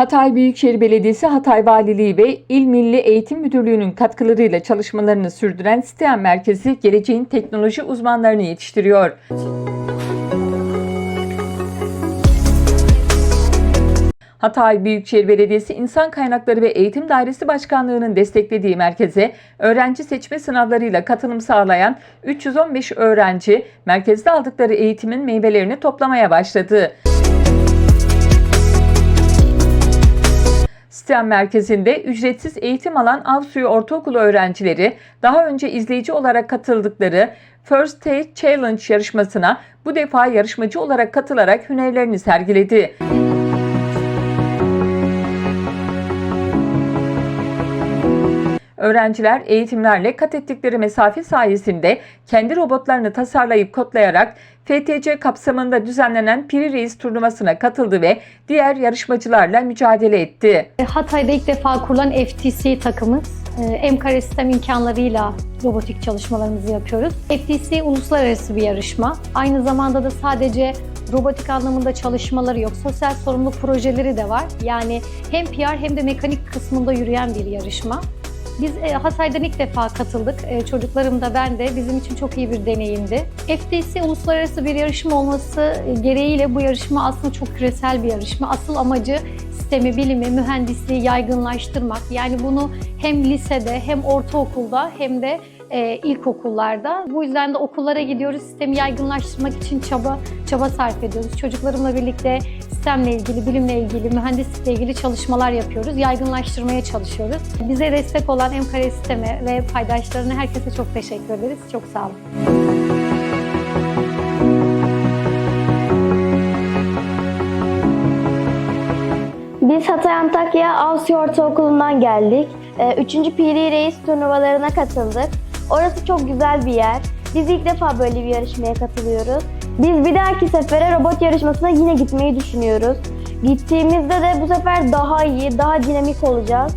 Hatay Büyükşehir Belediyesi, Hatay Valiliği ve İl Milli Eğitim Müdürlüğü'nün katkılarıyla çalışmalarını sürdüren STEM Merkezi, geleceğin teknoloji uzmanlarını yetiştiriyor. Hatay Büyükşehir Belediyesi İnsan Kaynakları ve Eğitim Dairesi Başkanlığı'nın desteklediği merkeze öğrenci seçme sınavlarıyla katılım sağlayan 315 öğrenci merkezde aldıkları eğitimin meyvelerini toplamaya başladı. STEM merkezinde ücretsiz eğitim alan Avsuyu Ortaokulu öğrencileri daha önce izleyici olarak katıldıkları First Stage Challenge yarışmasına bu defa yarışmacı olarak katılarak hünerlerini sergiledi. Öğrenciler eğitimlerle kat ettikleri mesafe sayesinde kendi robotlarını tasarlayıp kodlayarak FTC kapsamında düzenlenen Piri Reis turnuvasına katıldı ve diğer yarışmacılarla mücadele etti. Hatay'da ilk defa kurulan FTC takımız. Ee, M-Kare sistem imkanlarıyla robotik çalışmalarımızı yapıyoruz. FTC uluslararası bir yarışma. Aynı zamanda da sadece robotik anlamında çalışmaları yok. Sosyal sorumluluk projeleri de var. Yani hem PR hem de mekanik kısmında yürüyen bir yarışma. Biz e, Hatay'dan ilk defa katıldık. E, çocuklarım da ben de. Bizim için çok iyi bir deneyimdi. FTC uluslararası bir yarışma olması e, gereğiyle bu yarışma aslında çok küresel bir yarışma. Asıl amacı sistemi, bilimi, mühendisliği yaygınlaştırmak. Yani bunu hem lisede hem ortaokulda hem de e, ilkokullarda. Bu yüzden de okullara gidiyoruz. Sistemi yaygınlaştırmak için çaba çaba sarf ediyoruz. Çocuklarımla birlikte sistemle ilgili, bilimle ilgili, mühendislikle ilgili çalışmalar yapıyoruz. Yaygınlaştırmaya çalışıyoruz. Bize destek olan Emkare Sisteme ve paydaşlarına herkese çok teşekkür ederiz. Çok sağ olun. Biz Hatay Antakya Avsi Ortaokulu'ndan geldik. Ee, Üçüncü Piri Reis turnuvalarına katıldık. Orası çok güzel bir yer. Biz ilk defa böyle bir yarışmaya katılıyoruz. Biz bir dahaki sefere robot yarışmasına yine gitmeyi düşünüyoruz. Gittiğimizde de bu sefer daha iyi, daha dinamik olacağız.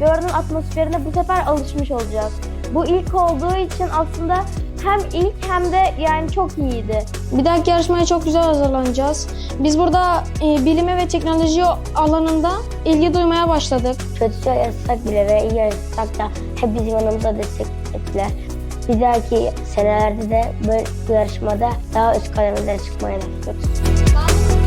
Ve oranın atmosferine bu sefer alışmış olacağız. Bu ilk olduğu için aslında hem ilk hem de yani çok iyiydi. Bir dahaki yarışmaya çok güzel hazırlanacağız. Biz burada e, bilime ve teknoloji alanında ilgi duymaya başladık. kötü yarışsak bile ve iyi yarışsak da hep bizim yanımıza desteklediler. Bir dahaki senelerde de böyle bu yarışmada daha üst kademelere çıkmayı hedefliyoruz.